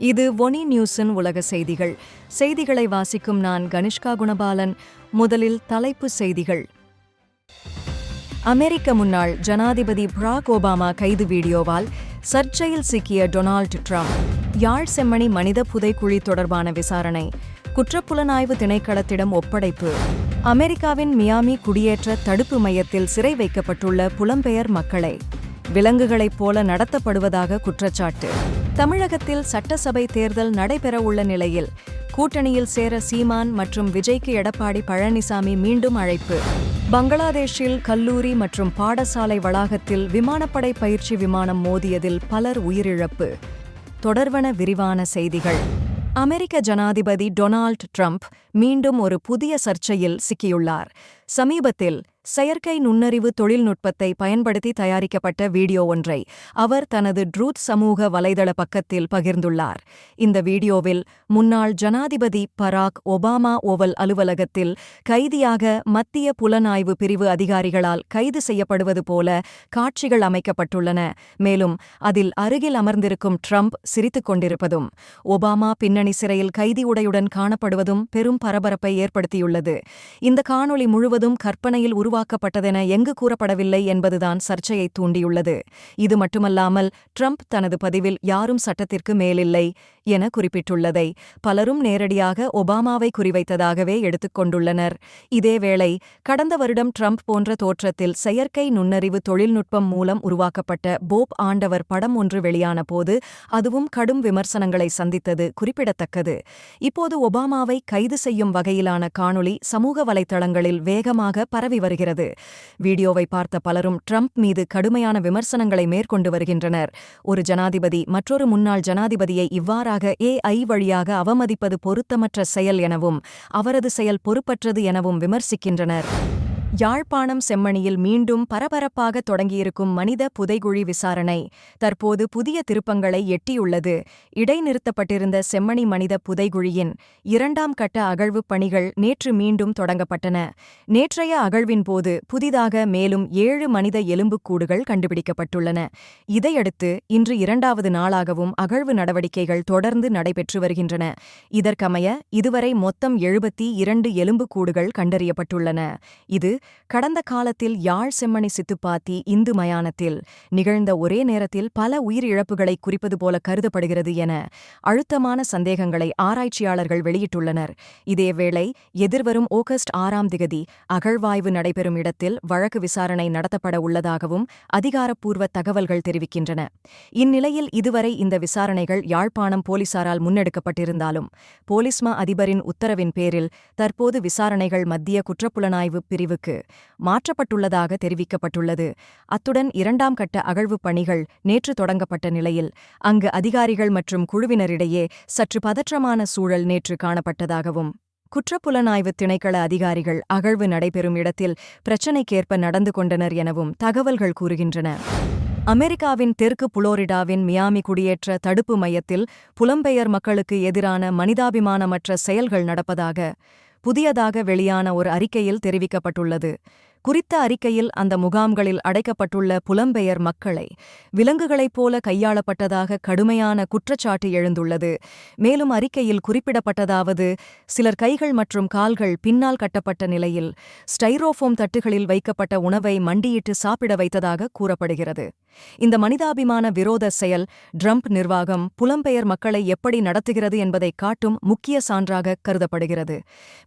இது ஒனி நியூஸின் உலக செய்திகள். செய்திகளை வாசிக்கும் நான் கனிஷ்கா குணபாலன். முதலில் தலைப்பு செய்திகள். அமெரிக்க முன்னாள் ஜனாதிபதி பராக் ஒபாமா கைது வீடியோவால் சர்ச்சையில் சிக்கிய டொனால்டு ட்ரம்ப். யாழ் செம்மணி மனித புதைக்குழி தொடர்பான விசாரணை. குற்றப்புலனாய்வு திணைக்களத்திடம் ஒப்படைப்பு. அமெரிக்காவின் மியாமி குடியேற்ற தடுப்பு மையத்தில் சிறை வைக்கப்பட்டுள்ள புலம்பெயர் மக்களை. விலங்குகளைப் போல நடத்தப்படுவதாக குற்றச்சாட்டு. தமிழகத்தில் சட்டசபை தேர்தல் நடைபெறவுள்ள நிலையில் கூட்டணியில் சேர சீமான் மற்றும் விஜய்க்கு எடப்பாடி பழனிசாமி மீண்டும் அழைப்பு. பங்களாதேஷில் கல்லூரி மற்றும் பாடசாலை வளாகத்தில் விமானப்படை பயிற்சி விமானம் மோதியதில் பலர் உயிரிழப்பு. தொடர்வன விரிவான செய்திகள். அமெரிக்க ஜனாதிபதி டொனால்ட் ட்ரம்ப் மீண்டும் ஒரு புதிய சர்ச்சையில் சிக்கியுள்ளார். சமீபத்தில் செயற்கை நுண்ணறிவு தொழில்நுட்பத்தை பயன்படுத்தி தயாரிக்கப்பட்ட வீடியோ ஒன்றை அவர் தனது ட்ரூத் சமூக வலைதள பக்கத்தில் பகிர்ந்துள்ளார். இந்த வீடியோவில் முன்னாள் ஜனாதிபதி பராக் ஒபாமா ஓவல் அலுவலகத்தில் கைதியாக மத்திய புலனாய்வு பிரிவு அதிகாரிகளால் கைது செய்யப்படுவது போல காட்சிகள் அமைக்கப்பட்டுள்ளன. மேலும் அதில் அருகில் அமர்ந்திருக்கும் ட்ரம்ப் சிரித்துக் கொண்டிருப்பதும் ஒபாமா பின்னணி சிறையில் கைதி உடையுடன் காணப்படுவதும் பெரும் பரபரப்பை ஏற்படுத்தியுள்ளது. இந்த காணொளி முழுவதும் கற்பனையில் உருவாக்கப்பட்டதென எங்கு கூறப்படவில்லை என்பதுதான் சர்ச்சையை தூண்டியுள்ளது. இது மட்டுமல்லாமல் ட்ரம்ப் தனது பதிவில் யாரும் சட்டத்திற்கு மேலில்லை. என குறிப்பிட்டுள்ளதை பலரும் நேரடியாக ஒபாமாவை குறிவைத்ததாகவே எடுத்துக்கொண்டுள்ளனர் இதேவேளை கடந்த வருடம் ட்ரம்ப் போன்ற தோற்றத்தில் செயற்கை நுண்ணறிவு தொழில்நுட்பம் மூலம் உருவாக்கப்பட்ட போப் ஆண்டவர் படம் ஒன்று வெளியான போது அதுவும் கடும் விமர்சனங்களை சந்தித்தது குறிப்பிடத்தக்கது. இப்போது ஒபாமாவை கைது செய்யும் வகையிலான காணொளி சமூக வலைதளங்களில் வேகமாக பரவி வருகிறது. வீடியோவை பார்த்த பலரும் ட்ரம்ப் மீது கடுமையான விமர்சனங்களை மேற்கொண்டு வருகின்றனர். ஒரு ஜனாதிபதி மற்றொரு முன்னாள் ஜனாதிபதியை இவ்வாறாக ஏஐ வழியாக அவமதிப்பது பொருத்தமற்ற செயல் எனவும் அவரது செயல் பொறுப்பற்றது எனவும் விமர்சிக்கின்றனர். யாழ்ப்பாணம் செம்மணியில் மீண்டும் பரபரப்பாக தொடங்கியிருக்கும் மனித புதைகுழி விசாரணை தற்போது புதிய திருப்பங்களை எட்டியுள்ளது. இடைநிறுத்தப்பட்டிருந்த செம்மணி மனித புதைகுழியின் இரண்டாம் கட்ட அகழ்வுப் பணிகள் நேற்று மீண்டும் தொடங்கப்பட்டன. நேற்றைய அகழ்வின் போது புதிதாக மேலும் ஏழு மனித எலும்புக்கூடுகள் கண்டுபிடிக்கப்பட்டுள்ளன. இதையடுத்து இன்று இரண்டாவது நாளாகவும் அகழ்வு நடவடிக்கைகள் தொடர்ந்து நடைபெற்று வருகின்றன. இதற்கமைய இதுவரை மொத்தம் எழுபத்தி இரண்டு எலும்புக்கூடுகள் கண்டறியப்பட்டுள்ளன. இது கடந்த காலத்தில் யாழ் செம்மணி சித்துப்பாத்தி இந்து மயானத்தில் நிகழ்ந்த ஒரே நேரத்தில் பல உயிரிழப்புகளை குறிப்பது போல கருதப்படுகிறது என அழுத்தமான சந்தேகங்களை ஆராய்ச்சியாளர்கள் வெளியிட்டுள்ளனர். இதேவேளை எதிர்வரும் ஆகஸ்ட் ஆறாம் திகதி அகழ்வாய்வு நடைபெறும் இடத்தில் வழக்கு விசாரணை நடத்தப்பட உள்ளதாகவும் அதிகாரப்பூர்வ தகவல்கள் தெரிவிக்கின்றன. இந்நிலையில் இதுவரை இந்த விசாரணைகள் யாழ்ப்பாணம் போலீசாரால் முன்னெடுக்கப்பட்டிருந்தாலும் போலீஸ்மா அதிபரின் உத்தரவின் பேரில் தற்போது விசாரணைகள் மத்திய குற்றப்புலனாய்வு பிரிவுக்கு மாற்றப்பட்டுள்ளதாக தெரிவிக்கப்பட்டுள்ளது. அத்துடன் இரண்டாம் கட்ட அகழ்வுப் பணிகள் நேற்று தொடங்கப்பட்ட நிலையில் அங்கு அதிகாரிகள் மற்றும் குழுவினரிடையே சற்று பதற்றமான சூழல் நேற்று காணப்பட்டதாகவும் குற்றப்புலனாய்வு திணைக்கள அதிகாரிகள் அகழ்வு நடைபெறும் இடத்தில் பிரச்சினைக்கேற்ப நடந்து கொண்டனர் எனவும் தகவல்கள் கூறுகின்றன. அமெரிக்காவின் தெற்கு புளோரிடாவின் மியாமி குடியேற்ற தடுப்பு மையத்தில் புலம்பெயர் மக்களுக்கு எதிரான மனிதாபிமானமற்ற செயல்கள் நடப்பதாக புதியதாக வெளியான ஒரு அறிக்கையில் தெரிவிக்கப்பட்டுள்ளது. குறித்த அறிக்கையில் அந்த முகாம்களில் அடைக்கப்பட்டுள்ள புலம்பெயர் மக்களை விலங்குகளைப் போல கையாளப்பட்டதாக கடுமையான குற்றச்சாட்டு எழுந்துள்ளது. மேலும் அறிக்கையில் குறிப்பிடப்பட்டதாவது சிலர் கைகள் மற்றும் கால்கள் பின்னால் கட்டப்பட்ட நிலையில் ஸ்டைரோஃபோம் தட்டுகளில் வைக்கப்பட்ட உணவை மண்டியிட்டு சாப்பிட வைத்ததாக கூறப்படுகிறது. இந்த மனிதாபிமான விரோத செயல் ட்ரம்ப் நிர்வாகம் புலம்பெயர் மக்களை எப்படி நடத்துகிறது என்பதை காட்டும் முக்கிய சான்றாக கருதப்படுகிறது.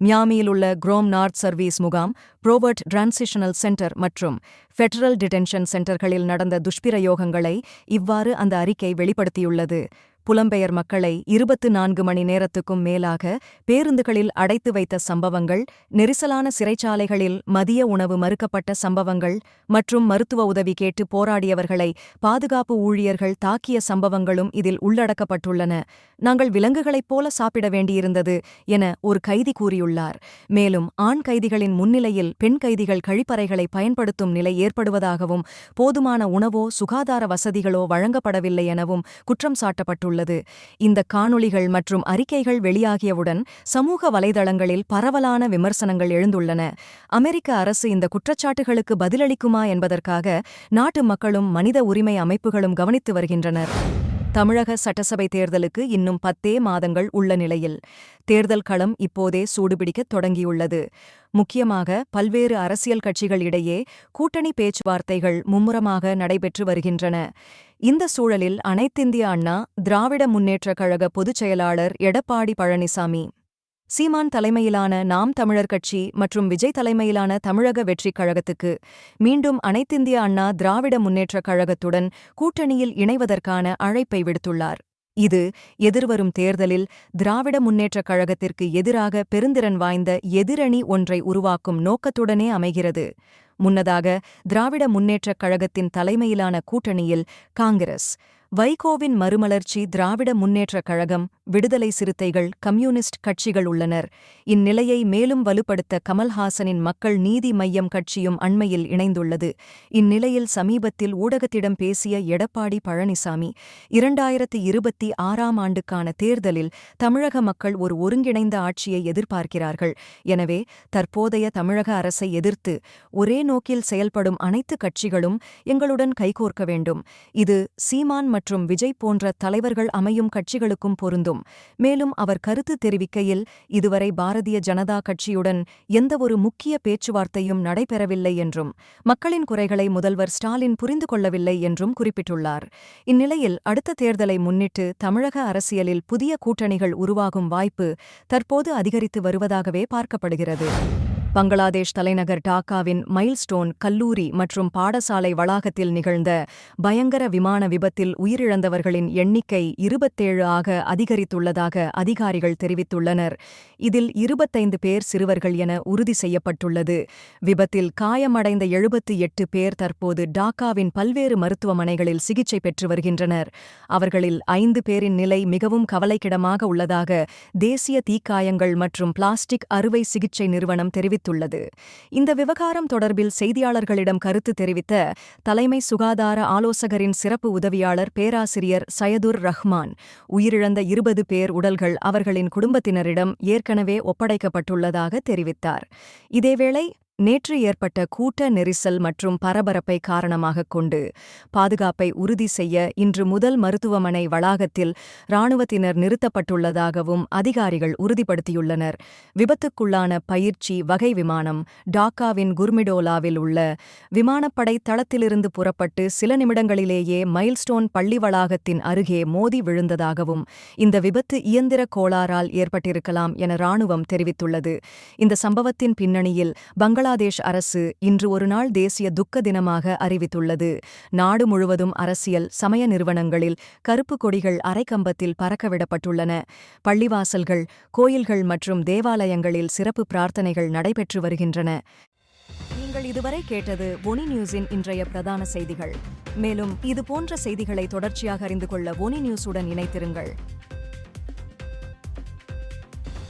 மியாமியில் உள்ள குரோம் நார்த் சர்வீஸ் முகாம் புரோவர்ட் டிரான்சிஷனல் சென்டர் மற்றும் ஃபெடரல் டிடென்ஷன் சென்டர்களில் நடந்த துஷ்பிரயோகங்களை இவ்வாறு அந்த அறிக்கை வெளிப்படுத்தியுள்ளது. புலம்பெயர் மக்களை இருபத்து நான்கு மணி நேரத்துக்கும் மேலாக பேருந்துகளில் அடைத்து வைத்த சம்பவங்கள் நெரிசலான சிறைச்சாலைகளில் மதிய உணவு மறுக்கப்பட்ட சம்பவங்கள் மற்றும் மருத்துவ உதவி கேட்டு போராடியவர்களை பாதுகாப்பு ஊழியர்கள் தாக்கிய சம்பவங்களும் இதில் உள்ளடக்கப்பட்டுள்ளன. நாங்கள் விலங்குகளைப் போல சாப்பிட வேண்டியிருந்தது என ஒரு கைதி கூறியுள்ளார். மேலும் ஆண் கைதிகளின் முன்னிலையில் பெண் கைதிகள் கழிப்பறைகளை பயன்படுத்தும் நிலை ஏற்படுவதாகவும் போதுமான உணவோ சுகாதார வசதிகளோ வழங்கப்படவில்லை எனவும் குற்றம் சாட்டப்பட்டுள்ளது. உள்ளது. இந்த காணொளிகள் மற்றும் அறிக்கைகள் வெளியாகியவுடன் சமூக வலைதளங்களில் பரவலான விமர்சனங்கள் எழுந்துள்ளன. அமெரிக்க அரசு இந்த குற்றச்சாட்டுகளுக்கு பதிலளிக்குமா என்பதற்காக நாட்டு மக்களும் மனித உரிமை அமைப்புகளும் கவனித்து வருகின்றனர். தமிழக சட்டசபை தேர்தலுக்கு இன்னும் பத்தே மாதங்கள் உள்ள நிலையில். தேர்தல் களம் இப்போதே சூடுபிடிக்கத் தொடங்கியுள்ளது. முக்கியமாக பல்வேறு அரசியல் கட்சிகள் இடையே கூட்டணி பேச்சுவார்த்தைகள் மும்முரமாக நடைபெற்று வருகின்றன. இந்த சூழலில் அனைத்திந்திய அண்ணா திராவிட முன்னேற்றக் கழக பொதுச் செயலாளர் எடப்பாடி பழனிசாமி சீமான் தலைமையிலான நாம் தமிழர் கட்சி மற்றும் விஜய் தலைமையிலான தமிழக வெற்றிக் கழகத்துக்கு மீண்டும் அனைத்திந்திய அண்ணா திராவிட முன்னேற்றக் கழகத்துடன் கூட்டணியில் இணைவதற்கான அழைப்பை விடுத்துள்ளார். இது எதிர்வரும் தேர்தலில் திராவிட முன்னேற்றக் கழகத்திற்கு எதிராக பெருந்திறன் வாய்ந்த எதிரணி ஒன்றை உருவாக்கும் நோக்கத்துடனே அமைகிறது. முன்னதாக திராவிட முன்னேற்றக் கழகத்தின் தலைமையிலான கூட்டணியில் காங்கிரஸ் வைகோவின் மறுமலர்ச்சி திராவிட முன்னேற்றக் கழகம் விடுதலை சிறுத்தைகள் கம்யூனிஸ்ட் கட்சிகள் உள்ளனர். இந்நிலையை மேலும் வலுப்படுத்த கமல்ஹாசனின் மக்கள் நீதி மையம் கட்சியும் அண்மையில் இணைந்துள்ளது. இந்நிலையில் சமீபத்தில் ஊடகத்திடம் பேசிய எடப்பாடி பழனிசாமி இரண்டாயிரத்தி இருபத்தி ஆறாம் ஆண்டுக்கான தேர்தலில் தமிழக மக்கள் ஒரு ஒருங்கிணைந்த ஆட்சியை எதிர்பார்க்கிறார்கள். எனவே தற்போதைய தமிழக அரசை எதிர்த்து ஒரே நோக்கில் செயல்படும் அனைத்து கட்சிகளும் எங்களுடன் கைகோர்க்க வேண்டும். இது சீமான் மற்றும் விஜய் போன்ற தலைவர்கள் அமையும் கட்சிகளுக்கும் பொருந்தும். மேலும் அவர் கருத்து தெரிவிக்கையில் இதுவரை பாரதிய ஜனதா கட்சியுடன் எந்தவொரு முக்கிய பேச்சுவார்த்தையும் நடைபெறவில்லை என்றும் மக்களின் குறைகளை முதல்வர் ஸ்டாலின் புரிந்து கொள்ளவில்லை என்றும் குறிப்பிட்டுள்ளார். இந்நிலையில் அடுத்த தேர்தலை முன்னிட்டு தமிழக அரசியலில் புதிய கூட்டணிகள் உருவாகும் வாய்ப்பு தற்போது அதிகரித்து வருவதாகவே பார்க்கப்படுகிறது. பங்களாதேஷ் தலைநகர் டாக்காவின் மைல்ஸ்டோன் கல்லூரி மற்றும் பாடசாலை வளாகத்தில் நிகழ்ந்த பயங்கர விமான விபத்தில் உயிரிழந்தவர்களின் எண்ணிக்கை இருபத்தேழு ஆக அதிகரித்துள்ளதாக அதிகாரிகள் தெரிவித்துள்ளனர். இதில் இருபத்தைந்து பேர் சிறுவர்கள் என உறுதி செய்யப்பட்டுள்ளது. விபத்தில் காயமடைந்த எழுபத்து எட்டு பேர் தற்போது டாக்காவின் பல்வேறு மருத்துவமனைகளில் சிகிச்சை பெற்று வருகின்றனர். அவர்களில் ஐந்து பேரின் நிலை மிகவும் கவலைக்கிடமாக உள்ளதாக தேசிய தீக்காயங்கள் மற்றும் பிளாஸ்டிக் அறுவை சிகிச்சை நிறுவனம் தெரிவித்துள்ளது. இந்த விவகாரம் தொடர்பில் செய்தியாளர்களிடம் கருத்து தெரிவித்த தலைமை சுகாதார ஆலோசகரின் சிறப்பு உதவியாளர் பேராசிரியர் சயதுர் ரஹ்மான் உயிரிழந்த இருபது பேர் உடல்கள் அவர்களின் குடும்பத்தினரிடம் ஏற்கனவே ஒப்படைக்கப்பட்டுள்ளதாக தெரிவித்தார். இதேவேளை நேற்று ஏற்பட்ட கூட்ட நெரிசல் மற்றும் பரபரப்பை காரணமாக கொண்டு பாதுகாப்பை உறுதி செய்ய இன்று முதல் மருத்துவமனை வளாகத்தில் இராணுவத்தினர் நிறுத்தப்பட்டுள்ளதாகவும் அதிகாரிகள் உறுதிப்படுத்தியுள்ளனர். விபத்துக்குள்ளான பயிற்சி வகை விமானம் டாக்காவின் குர்மிடோலாவில் உள்ள விமானப்படை தளத்திலிருந்து புறப்பட்டு சில நிமிடங்களிலேயே மைல்ஸ்டோன் பள்ளி வளாகத்தின் அருகே மோதி விழுந்ததாகவும் இந்த விபத்து இயந்திர கோளாறால் ஏற்பட்டிருக்கலாம் என இராணுவம் தெரிவித்துள்ளது. இந்த சம்பவத்தின் பின்னணியில் பங்களாதேஷ் அரசு இன்று ஒருநாள் தேசிய துக்க தினமாக அறிவித்துள்ளது. நாடு முழுவதும் அரசியல் சமய நிறுவனங்களில் கருப்பு கொடிகள் அரைக்கம்பத்தில் பறக்கவிடப்பட்டுள்ளன. பள்ளிவாசல்கள் கோயில்கள் மற்றும் தேவாலயங்களில் சிறப்பு பிரார்த்தனைகள் நடைபெற்று வருகின்றன. நீங்கள் இதுவரை கேட்டது ஒனி நியூஸின் இன்றைய பிரதான செய்திகள். மேலும் இதுபோன்ற செய்திகளை தொடர்ச்சியாக அறிந்து கொள்ள ஒனி நியூஸுடன் இணைத்திருங்கள்